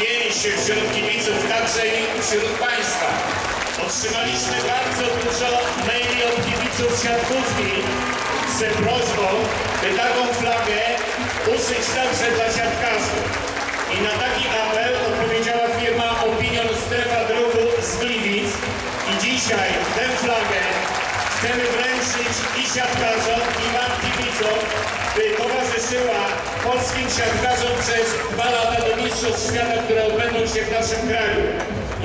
więź wśród kibiców, także i wśród Państwa. Otrzymaliśmy bardzo dużo maili od kibiców siatkówki z prośbą, by taką flagę uszyć także dla siatkarzy. I na taki apel odpowiedziała firma Opinion Strefa Druku z Gliwic i dzisiaj tę flagę chcemy wręczyć i siatkarzom, i wam kibicom, by towarzyszyła polskim siatkarzom przez dwa lata do Mistrzostw Świata, które odbędą się w naszym kraju.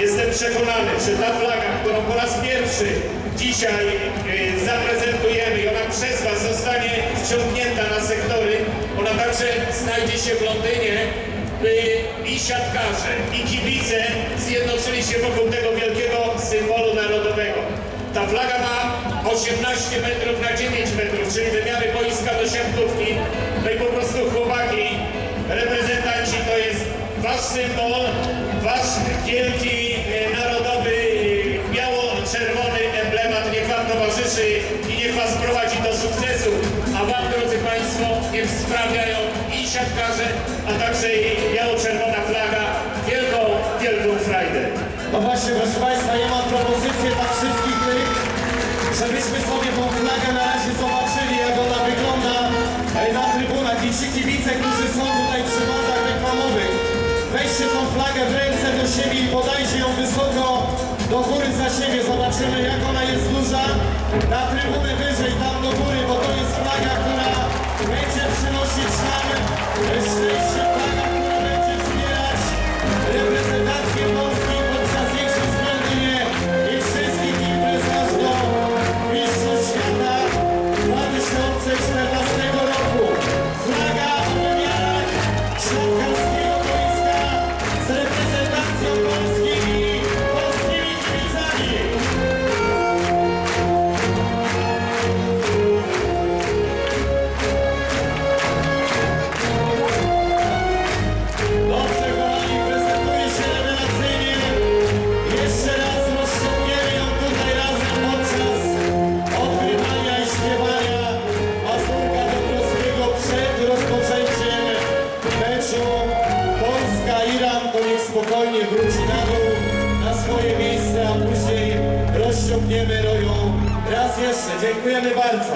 Jestem przekonany, że ta flaga, którą po raz pierwszy dzisiaj y, zaprezentujemy i ona przez Was zostanie wciągnięta na sektory, ona także znajdzie się w Londynie, by i siatkarze, i kibice zjednoczyli się wokół tego wielkiego symbolu narodowego. Ta flaga ma 18 metrów na 9 metrów, czyli wymiary boiska do siatkówki. No wasz symbol, wasz wielki e, narodowy e, biało-czerwony emblemat. Niech wam towarzyszy i niech was prowadzi do sukcesu. A wam, drodzy Państwo, niech sprawiają i siatkarze, a także i biało-czerwona góry za siebie. Zobaczymy, jak ona jest duża. Na trybunę wyżej, tam do góry, bo rozciągniemy roją raz jeszcze. Dziękujemy bardzo.